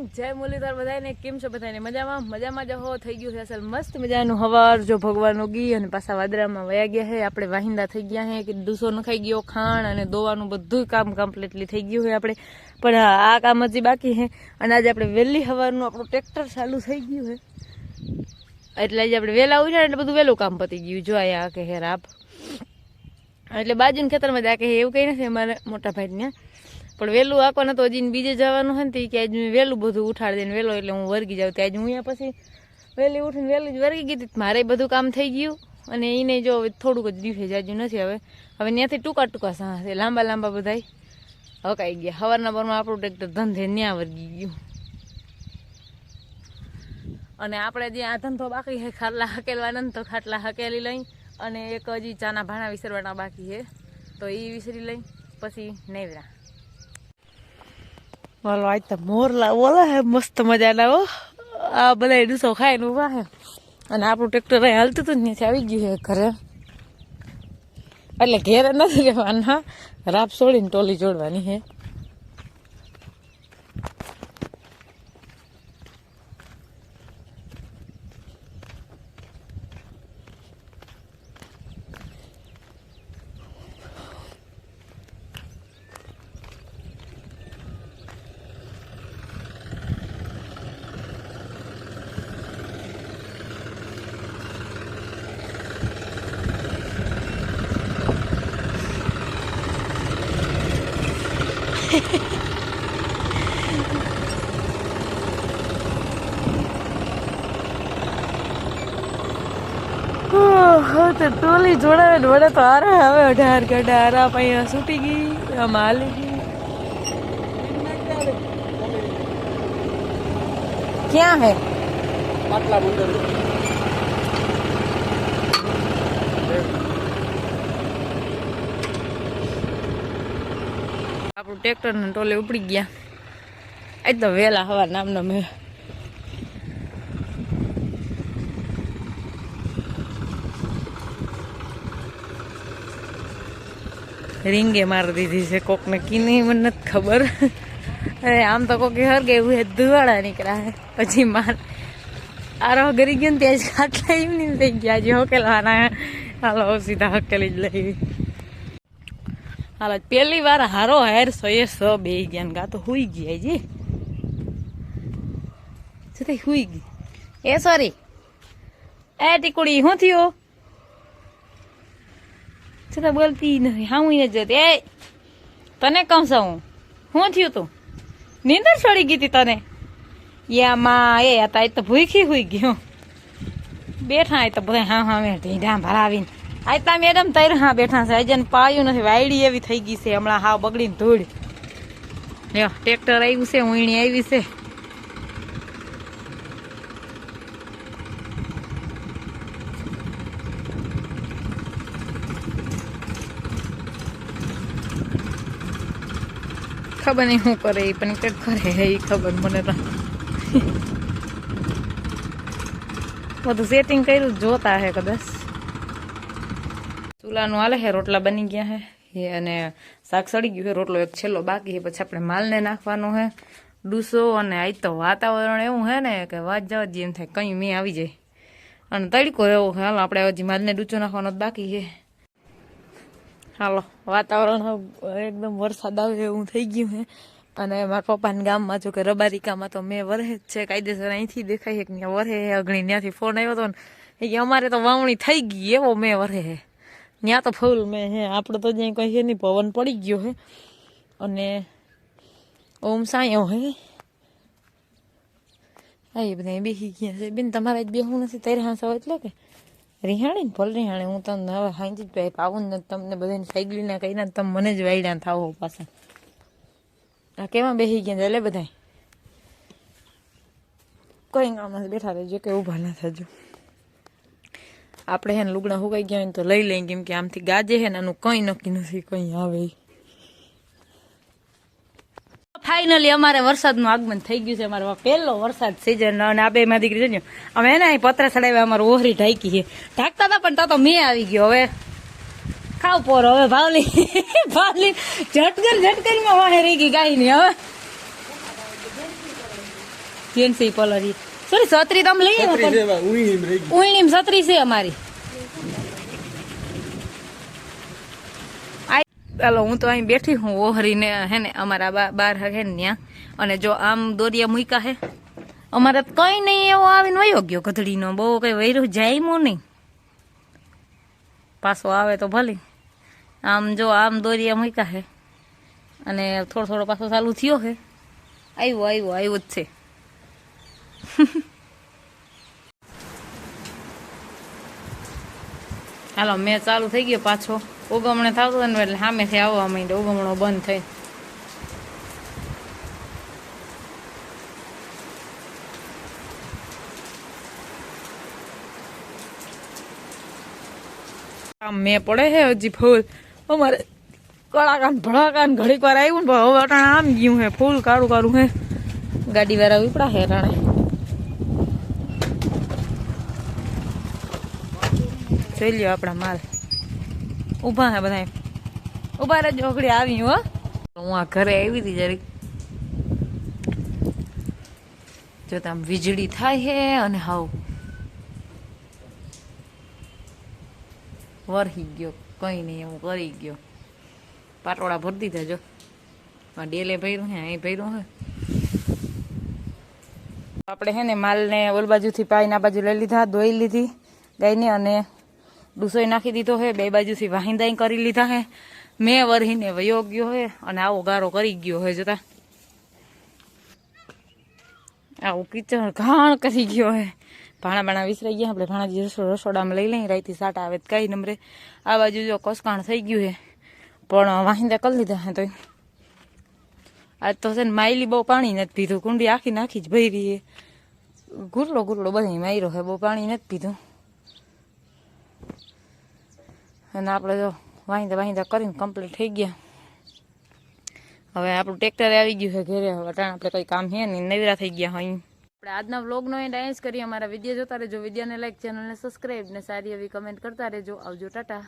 જય મુરલીધર બધાને કેમ છો બધાને મજામાં? મજામાં જ હો, થઈ ગયું છે અસલ મસ્ત મજાનું હવાર. જો ભગવાન ગી અને પાછા વાદળામાં વયા ગયા છે. આપણે વાહિંદા થઈ ગયા છે. કે દૂસો નખાઈ ગયો, ખાણ અને દોવાનું બધું કામ કમ્પ્લીટલી થઈ ગયું છે આપણે. પણ આ કામ હજી બાકી છે. અને આજે આપણે વહેલી હવારનું આપણું ટ્રેક્ટર ચાલુ થઈ ગયું છે. એટલે આજે આપણે વહેલા ઉઠ્યા એટલે બધું વહેલું કામ પતી ગયું. જો અહીંયા કે હેર આપ એટલે બાજુના ખેતરમાં જ આ કે એવું કંઈ નથી અમારે મોટા ભાઈ ત્યાં પણ વહેલું આખો તો હજી બીજે જવાનું હોય ને તો કે આજ વહેલું બધું ઉઠાડી દઈને વહેલો એટલે હું વર્ગી જાઉં. ત્યાં હું અહીંયા પછી વહેલી ઉઠીને વહેલી જ વર્ગી ગઈ મારે બધું કામ થઈ ગયું અને એને જો હવે થોડુંક જ દિવસે જાજુ નથી હવે. હવે ત્યાંથી ટૂંકા ટૂંકા સાહ લાંબા લાંબા બધાય. હકાઈ ગયા. સવારના પરમાં આપણું ટ્રેક્ટર ધંધે ન્યા વર્ગી ગયું. અને આપણે જે આ ધંધો બાકી છે, ખાટલા હકેલવાના ને તો ખાટલા હકેલી લઈ અને એક હજી ચાના ભાણા વિસરવાના બાકી છે. તો એ વિસરી લઈ પછી નેવરા. બોલો આજ તો મોરલા લાવો હે મસ્ત મજાના હો આ બધા ડૂસો ખાઈને ઊભા હે અને આપણું ટ્રેક્ટર અહીં હાલતું હતું ત્યાંથી આવી ગયું છે ઘરે એટલે ઘેરે નથી રહેવાના રાપ છોડીને ટોલી જોડવાની છે તો ટોલી જોડાવે ને વડે તો આરા હવે અઢાર કે અઢાર આ અહીંયા ગઈ, આમાં હાલી ગઈ. ક્યાં હે? પાટલા આપણું ટ્રેક્ટર ને ટોલે ઉપડી ગયા. આજ તો વહેલા હવા નામનો મેં રીંગે મારી દીધી છે કોકને કીની, મને નથી ખબર. અરે, આમ તો કોકે હરગે એવું હે ધુવાડા નીકળ્યા પછી માર આરો ગરી ગયો ને ત્યાં જ ખાટલા એમ નહીં થઈ ગયા જે હકેલવાના હાલો, સીધા હકેલી જ લઈ. હાલ પહેલી વાર હારો હેર સો એ સો બે ગયા ગા તો હુઈ ગયા જી જતી હુઈ ગઈ? એ સોરી એ ટીકુડી શું થયું? છતાં બોલતી નથી હા હું જ જતી. એ તને કહું છું હું. શું થયું તું? નીંદર છોડી ગઈ હતી તને? યામાં એ હતા એ તો ભૂખી હુઈ ગયો બેઠા એ તો બધા હા હા મેં ઢીંઢા ભરાવીને. આયતા મેડમ તૈર હા બેઠા છે. અજન પાયું નથી. વાયડી એવી થઈ ગઈ છે. હમણાં હાવ બગડીને ધૂળ. લ્યો, ટ્રેક્ટર આવ્યું છે ઊંણી આવી છે. ખબર નહીં શું કરે એ પણ કંઈક કરે એ ખબર મને તો. બધું સેટિંગ કર્યું, જોતા હે કદાચ. ચૂલાનું હાલે છે રોટલા બની ગયા એ અને શાક સડી ગયું છે રોટલો એક છેલ્લો બાકી છે પછી આપણે માલને નાખવાનો છે ડૂસો અને આજ તો વાતાવરણ એવું છે ને કે વાત જવા જ એમ થાય, કંઈ મેં આવી જાય. અને તડકો એવો હાલ, આપણે હજી માલને ડૂચો નાખવાનો બાકી છે હાલો, વાતાવરણ એકદમ વરસાદ આવે એવું થઈ ગયું છે અને મારા પપ્પાના ગામમાં જો કે રબારિકામાં તો મેં વરહે જ છે, કાયદેસર અહીંથી દેખાય છે કે વરહે અગણી ત્યાંથી ફોન આવ્યો હતો ને. કે અમારે તો વાવણી થઈ ગઈ, એવો મેં વરહે ત્યાં તો ફૂલ મેં હે આપણે તો જ્યાં છે નહીં પવન પડી ગયો હે. અને ઓમ સાયો હે. હા એ બધા બેસી ગયા છે. બેન, તમારે જ બેહું નથી તારે હાંસા એટલે કે? રિહાણી ને ભલે રિહાણી, હું તમને હવે હાંજી જ પાઈ પાવું ને તમને બધાને સાયકલીના કહીને તમે મને જ વાયડા થાવો પાછા. આ કેમાં બેસી ગયા એટલે બધા કોઈ નથી બેઠા રહેજો કે ઊભા ના થજો. આપણે હે ને લુગડા હુકાઈ ગયા હોય તો લઈ લઈએ કેમ કે આમથી ગાજે હે ને આનું કંઈ નક્કી નથી, કંઈ આવે. ફાઇનલી અમારે વરસાદનું આગમન થઈ ગયું છે. અમારો પહેલો વરસાદ સિઝન અને આ બે માં દીકરી છે અમે એને અહીં પતરા ચડાવ્યા, અમારે ઓહરી ઢાંકી છે. ઢાંકતા હતા પણ તો તો મેં આવી ગયો. હવે ખાવ પોર, હવે ભાવલી ભાવલી ઝટકન ઝટકનમાં વાહે રહી ગઈ ગાયની હવે ફેન્સી પલરી સોરી છત્રી તમે લઈ ઉણીમ છત્રી છે અમારી. ચાલો હું તો અહીં બેઠી હું ઓહરીને હે ને અમારા બાર હે ને ત્યાં. અને જો આમ દોરિયા મૂક્યા હે. અમારે કઈ નહીં એવો આવીને વયો ગયો ગધડીનો. બહુ કઈ વૈરું જાયમો નહીં. પાછો આવે તો ભલે. આમ જો આમ દોરિયા મૂક્યા હે. અને થોડો થોડો પાછો ચાલુ થયો હે. આવ્યો આવ્યો આવ્યો જ છે. હાલો, મેં ચાલુ થઈ ગયો પાછો. ઉગમણે થતું ને એટલે સામેથી આવવા માંડ્યો. ઉગમણો બંધ થઈ. આમ મેં પડે હે હજી ફૂલ. અમારે કળાકાન ભળાકાન ઘડીક વાર આવ્યું ને હવે અટાણે આમ ગયું હે. ફૂલ કાળું કાળું હે. ગાડી વાળા ઉપડા હે અટાણે જોઈ લ્યો આપણા માલ. ઊભા હે બધા ઊભા રહેજો ઓગળી આવી હો. હું આ ઘરે આવી હતી જરીક. જો આમ વીજળી થાય હે અને હાવ વરહી ગયો. કઈ નહીં એવું કરી ગયો. પાટોળા ભરી દીધા જો. ડેલે ભર્યું હે, અહીં ભર્યું હે. આપણે હે ને માલને ઓલ બાજુથી પાઈને આ બાજુ લઈ લીધા દોઈ લીધી ગાયને અને ડૂસોય નાખી દીધો હે, બે બાજુથી વાહિંદાઈ કરી લીધા હે. મેં વરહીને વયો ગયો હે અને આવો ગારો કરી ગયો હે, જોતા. આવું કિચન ઘાણ કરી ગયો હે. ભાણા ભાણા વિસરાઈ ગયા, આપણે ભાણાજી રસો, રસોડામાં લઈ લઈ રાઈથી સાટા આવે કઈ નંબરે આ બાજુ જો કસકાણ થઈ ગયું હે, પણ વાહિંદા કરી લીધા હે તો આજ તો છે ને માયલી બહુ પાણી નથી પીધું, કુંડી આખી નાખી જ ભરી ગુરલો બધી બધા માર્યો હે, બહુ પાણી નથી પીધું. અને આપણે જો વાંધા વાંધા કરીને કમ્પ્લીટ થઈ ગયા. હવે આપણું ટ્રેક્ટર આવી ગયું છે ઘરે. હવે આપણે કંઈ કામ છે નહીં. નવીરા થઈ ગયા હોય. આપણે આજના વ્લોગનો એન્ડ ડાયન્સ કરીએ. અમારા વીડિયો જોતા રહેજો. વિડીયોને લાઈક ચેનલને સબસ્ક્રાઈબ ને સારી એવી કમેન્ટ કરતા રહેજો. આવજો, ટાટા.